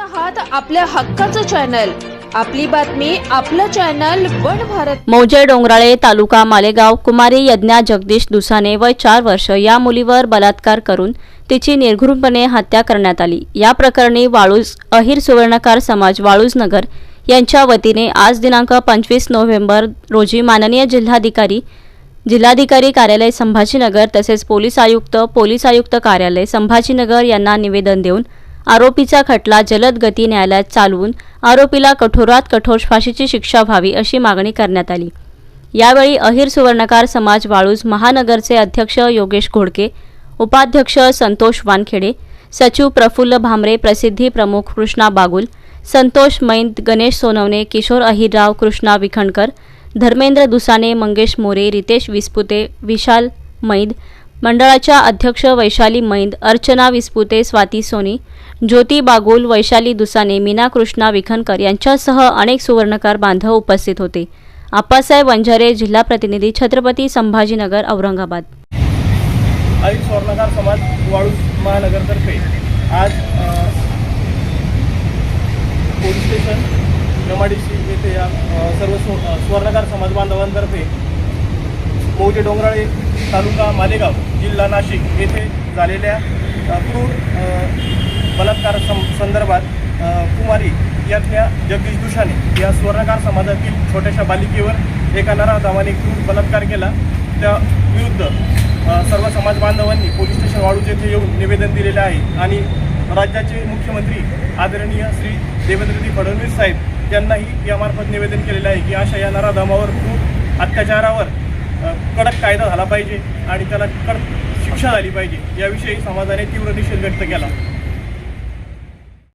आहात आपल्या हक्काचं चॅनल. आपली बातमी आपलं चॅनल वन भारत. मौजे डोंगराळे तालुका मालेगाव कुमारी यज्ञा जगदीश दुसाने वय चार वर्ष या मुलीवर बलात्कार करून तिची निर्घृणपणे हत्या करण्यात आली. या प्रकरणी वाळूज अहिर सुवर्णकार समाज वाळूजनगर यांच्या वतीने आज दिनांक पंचवीस नोव्हेंबर रोजी माननीय जिल्हाधिकारी जिल्हाधिकारी कार्यालय संभाजीनगर तसेच पोलीस आयुक्त पोलीस आयुक्त कार्यालय संभाजीनगर यांना निवेदन देऊन आरोपीचा खटला जलद गती न्यायालयात चालवून आरोपीला कठोरात कठोर फाशीची शिक्षा व्हावी अशी मागणी करण्यात आली. यावेळी अहिर सुवर्णकार समाज वाळूज महानगरचे अध्यक्ष योगेश घोडके उपाध्यक्ष संतोष वानखेडे सचिव प्रफुल्ल भामरे प्रसिद्धी प्रमुख कृष्णा बागुल संतोष मैंद गणेश सोनवणे किशोर अहिरराव कृष्णा विखणकर धर्मेंद्र दुसाने मंगेश मोरे रितेश विस्पुते विशाल मैद मंडळाच्या अध्यक्ष वैशाली मैंद अर्चना विस्पुते स्वाती सोनी ज्योती बागुल वैशाली दुसाने मीना कृष्णा विखनकर यांच्यासह अनेक सुवर्णकार बांधव उपस्थित होते. आप्पासाहेब वंजारे जिल्हा प्रतिनिधी छत्रपती संभाजीनगर औरंगाबाद. आई स्वर्णकार समाज वाळूज महानगरतर्फे आज पोलीस स्टेशन येथे या सर्व स्वर्णकार समाज बांधवांतर्फे मौजे डोंगराळे तालुका मालेगाव जिल्हा नाशिक येथे झालेल्या क्रूर बलात्कार सं संदर्भात कुमारी यातल्या जगदीश दुशाने या स्वर्णकार समाजातील छोट्याशा बालिकेवर एका नराधावाने क्रूर बलात्कार केला. त्या विरुद्ध सर्व समाज बांधवांनी पोलीस स्टेशन वाळूज येथे येऊन निवेदन दिलेले आहे आणि राज्याचे मुख्यमंत्री आदरणीय श्री देवेंद्रजी फडणवीस साहेब यांनाही यामार्फत निवेदन केलेलं आहे की अशा या नराधामावर खूप अत्याचारावर कडक कायदा झाला पाहिजे आणि त्याला कडक शिक्षा झाली पाहिजे. याविषयी समाजाने तीव्र निषेध व्यक्त केला.